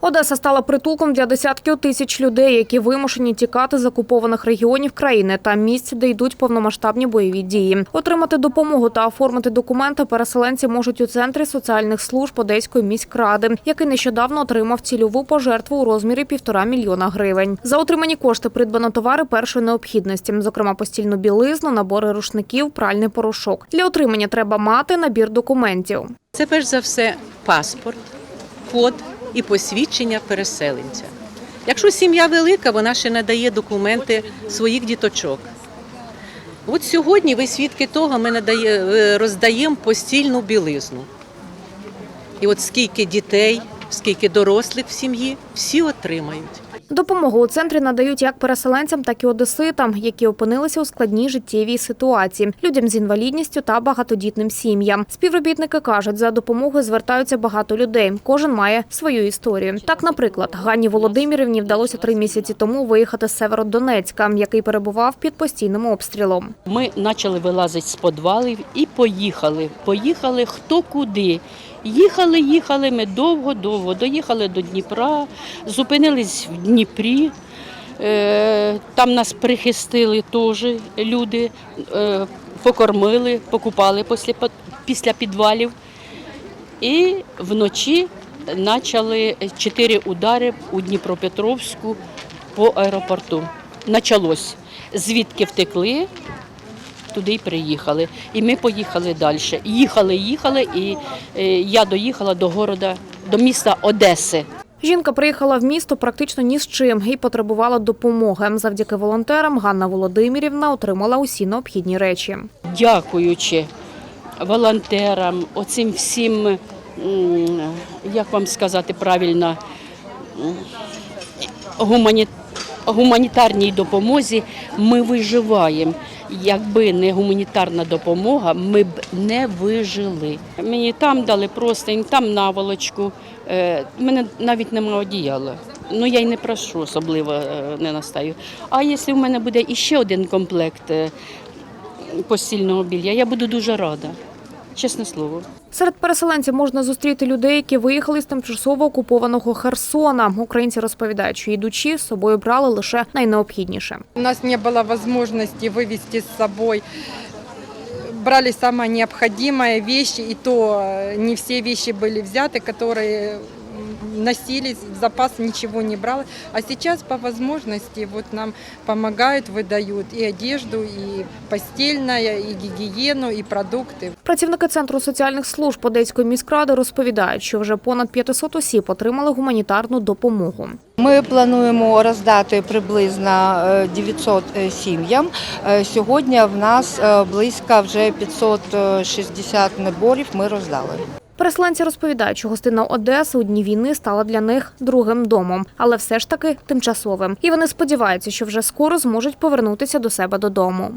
Одеса стала притулком для десятків тисяч людей, які вимушені тікати з окупованих регіонів країни та місць, де йдуть повномасштабні бойові дії. Отримати допомогу та оформити документи переселенці можуть у центрі соціальних служб Одеської міськради, який нещодавно отримав цільову пожертву у розмірі півтора мільйона гривень. За отримані кошти придбано товари першої необхідності, зокрема постільну білизну, набори рушників, пральний порошок. Для отримання треба мати набір документів. Це перш за все паспорт, код і посвідчення переселенця. Якщо сім'я велика, вона ще надає документи своїх діточок. От сьогодні ви свідки того, ми надає, е, роздаємо постільну білизну. І от скільки дітей, скільки дорослих в сім'ї, всі отримають. Допомогу у центрі надають як переселенцям, так і одеситам, які опинилися у складній життєвій ситуації, людям з інвалідністю та багатодітним сім'ям. Співробітники кажуть, за допомогою звертаються багато людей. Кожен має свою історію. Так, наприклад, Ганні Володимирівні вдалося три місяці тому виїхати з Северодонецька, який перебував під постійним обстрілом. Ми почали вилазити з підвалів і поїхали. Поїхали хто куди. Їхали, їхали ми довго-довго. Доїхали до Дніпра, зупинились в Дніпрі. Е, Там нас прихистили теж люди, е, покормили, покупали після, підвалів. І вночі почали чотири удари у Дніпропетровську по аеропорту. Началось. Звідки втекли, туди й приїхали. І ми поїхали далі. Їхали, їхали, і е, я доїхала до города, до міста Одеси. Жінка приїхала в місто практично ні з чим і потребувала допомоги. Завдяки волонтерам Ганна Володимирівна отримала усі необхідні речі. Дякуючи волонтерам, оцим всім, як вам сказати правильно, гуманітарній допомозі ми виживаємо. Якби не гуманітарна допомога, ми б не вижили. Мені там дали простень, там наволочку. Е, У мене навіть немає одіяла. Ну я й не прошу, особливо е, не настаю. А якщо в мене буде іще один комплект е, постільного білля, я буду дуже рада Чесне слово. Серед переселенців можна зустріти людей, які виїхали з тимчасово окупованого Херсона. Українці розповідають, що йдучи з собою брали лише найнеобхідніше. У нас не было возможности вывести с собой. Брали самое необходимое вещи, и то э, не все вещи были взяты, которые м, носились, в запас ничего не брал. А сейчас по возможности вот нам помогают, выдают и одежду, и постельное, и гигиену, и продукты. Працівники центру соціальних служб Одеської міськради розповідають, що вже понад 500 осіб отримали гуманітарну допомогу. Ми плануємо роздати приблизно е, 900 сім'ям. Е, Сьогодні в нас е, близько вже 560 наборів ми роздали. Переселенці розповідають, що гостина Одеси у дні війни стала для них другим домом, але все ж таки тимчасовим. І вони сподіваються, що вже скоро зможуть повернутися до себе додому.